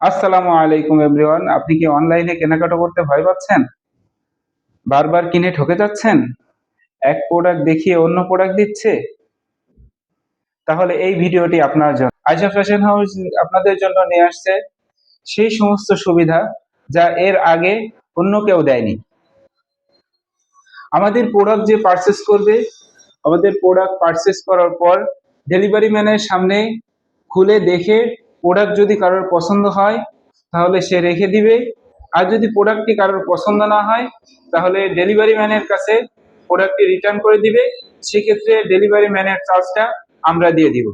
আসসালামু আলাইকুম এভরিওয়ান, আপনি কি অনলাইনে কেনাকাটা করতে ভয় পাচ্ছেন? বারবার কিনে ঠকে যাচ্ছেন? এক প্রোডাক্ট দেখিয়ে অন্য প্রোডাক্ট দিচ্ছে? তাহলে এই ভিডিওটি আপনার জন্য। আইসা ফ্যাশন হাউস আপনাদের জন্য নিয়ে আসছে সেই সমস্ত সুবিধা যা এর আগে অন্য কেউ দেয়নি। আমাদের প্রোডাক্ট যে পারচেস করবে, আমাদের প্রোডাক্ট পারচেস করার পর ডেলিভারি ম্যানের সামনে খুলে দেখে প্রোডাক্ট যদি কারোর পছন্দ হয়, তাহলে সে রেখে দিবে। আর যদি প্রোডাক্টটি কারোর পছন্দ না হয়, তাহলে ডেলিভারি ম্যানের কাছে প্রোডাক্টটি রিটার্ন করে দিবে। সেক্ষেত্রে ডেলিভারি ম্যানের চার্জটা আমরা দিয়ে দিব।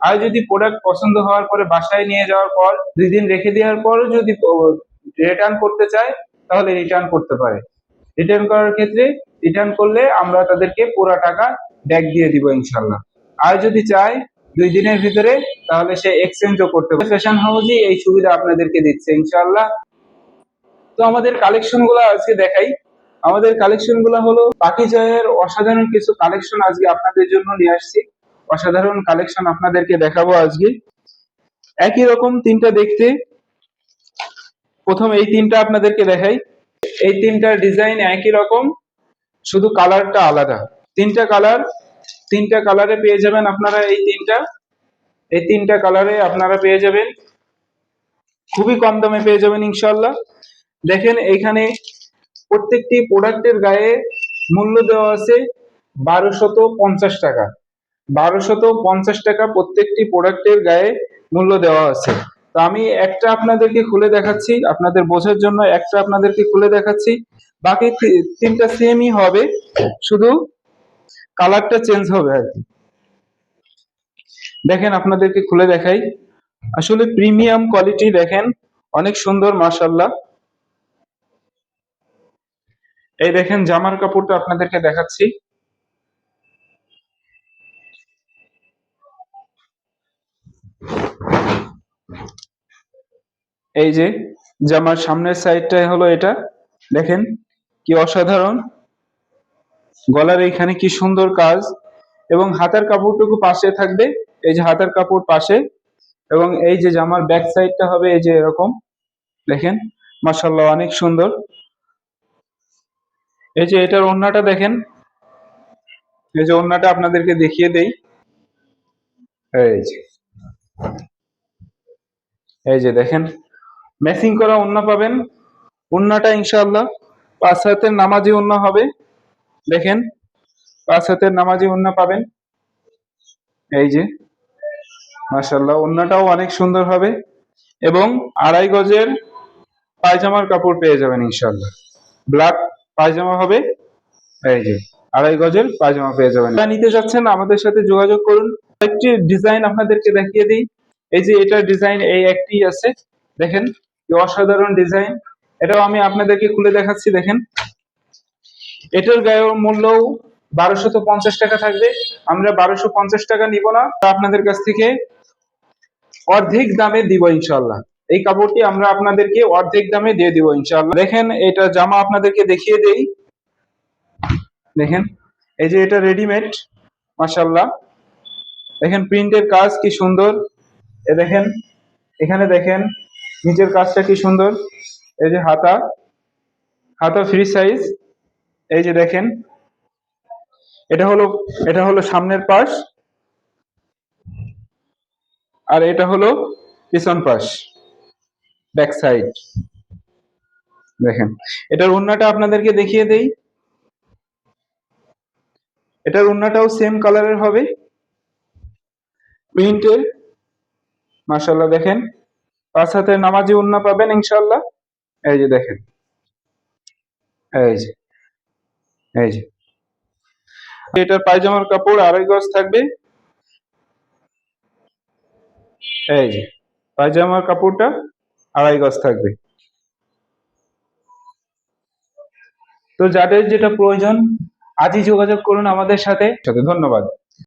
আর যদি প্রোডাক্ট পছন্দ হওয়ার পরে বাসায় নিয়ে যাওয়ার পর দুই দিন রেখে দেওয়ার পরও যদি রিটার্ন করতে চায়, তাহলে রিটার্ন করতে পারে। রিটার্ন করার ক্ষেত্রে রিটার্ন করলে আমরা তাদেরকে পুরো টাকা ব্যাক দিয়ে দিব ইনশাল্লাহ আর যদি চায় দুই দিনের ভিতরে তাহলে সে এক্সচেঞ্জও করতে পারে ফ্যাশন হাউসই এই সুবিধা আপনাদেরকে দিচ্ছে ইনশাল্লাহ তো আমাদের কালেকশনগুলো আজকে দেখাই। আমাদের কালেকশনগুলো হলো পাখি জয়ের অসাধারণ কিছু কালেকশন আজকে আপনাদের জন্য নিয়ে আসছি। অসাধারণ কালেকশন আপনাদেরকে দেখাবো আজকে। একই রকম তিনটা দেখতে। প্রথম এই তিনটা আপনাদেরকে দেখাই। এই তিনটার ডিজাইন একই রকম, শুধু কালারটা আলাদা। তিনটা কালার তিনটা কালারে পেয়ে যাবেন আপনারা এই তিনটা। এই তিনটা কালারে আপনারা পেয়ে যাবেন। খুবই কম দামে পেয়ে যাবেন ইনশাল্লাহ দেখেন এইখানে প্রত্যেকটি প্রোডাক্টের গায়ে মূল্য দেওয়া আছে বারোশত পঞ্চাশ টাকা। বারোশত পঞ্চাশ টাকা প্রত্যেকটি প্রোডাক্টের গায়ে মূল্য দেওয়া আছে। তো আমি একটা আপনাদেরকে খুলে দেখাচ্ছি, আপনাদের বোঝার জন্য একটা আপনাদেরকে খুলে দেখাচ্ছি। বাকি তিনটা সেমই হবে। শুধু কালারটা চেঞ্জ হবে আর কি। দেখেন আপনাদেরকে খুলে দেখাই। আসলে প্রিমিয়াম কোয়ালিটি দেখেন, অনেক সুন্দর মাশাল্লাহ এই দেখেন জামার কাপড়টা আপনাদেরকে দেখাচ্ছি। এই যে, জামার সামনের সাইডটা হলো এটা। দেখেন, কি অসাধারণ। গলার এইখানে কি সুন্দর কাজ। এবং হাতার কাপড়টুকু পাশে থাকবে, এই যে হাতার কাপড় পাশে। এবং এই যে জামার ব্যাক সাইডটা হবে, এই যে এরকম। দেখেন মাশাল্লাহ অনেক সুন্দর। এই যে এটার ওড়নাটা দেখেন। এই যে ওড়নাটা আপনাদেরকে দেখিয়ে দেই। এই যে। এই যে দেখেন ম্যাচিং করা ওড়না পাবেন। ওড়নাটা ইনশাল্লাহ পাঁচ হাতের নামাজি ওড়না হবে। দেখেন, পাঁচ হাতের নামাজি উন্না পাবেন। এই যে মাশাল্লাহ ওড়নাটাও অনেক সুন্দর হবে। এবং আড়াই গজের পায়জামার কাপড় পেয়ে যাবেন ইনশাল্লাহ ব্ল্যাক পায়জামা হবে, এই যে, আড়াই গজের পায়জামা পেয়ে যাবেন। যারা নিতে যাচ্ছেন, আমাদের সাথে যোগাযোগ করুন। একটি ডিজাইন আপনাদেরকে দেখিয়ে দিই। এই যে এটার ডিজাইন, এই একটি আছে। দেখেন অসাধারণ ডিজাইন। এটাও আমি আপনাদেরকে খুলে দেখাচ্ছি, দেখেন। এটার গায়ের মূল্যও বারোশত পঞ্চাশ টাকা থাকবে। আমরা বারোশো পঞ্চাশ টাকা নিব না। আপনাদের কাছ থেকে অর্ধেক দামে দিব ইনশাল্লাহ এই কাপড়টি আমরা আপনাদেরকে অর্ধেক দামে দিয়ে দিব ইনশাল্লাহ দেখেন, এটা জামা আপনাদেরকে দেখিয়ে দেই। দেখেন, এই যে এটা রেডিমেড মাশাল্লাহ দেখেন, প্রিন্টের কাজ কি সুন্দর। এ দেখেন, এখানে দেখেন নিচের কাজটা কি সুন্দর। এই যে হাতা হাতা ফ্রি সাইজ এই যে দেখেন, এটা হলো এটা হলো সামনের পাশ, আর এটা হলো পিছন পাশ ব্যাক সাইড দেখেন, এটার ওড়নাটা আপনাদেরকে দেখিয়ে দেই। এটার ওড়নাটাও সেম কালারের হবে। প্রিন্টের মাশাল্লাহ দেখেন, পাঁচ হাতের নামাজি উন্না পাবেন ইনশাল্লাহ এই যে দেখেন, এই যে। এই যে। এটার পায়জামার কাপড় আড়াই গজ থাকবে। এই যে, পায়জামার কাপড়টা আড়াই গজ থাকবে। তো যাদের যেটা প্রয়োজন, আজই যোগাযোগ করুন আমাদের সাথে। সাথে ধন্যবাদ।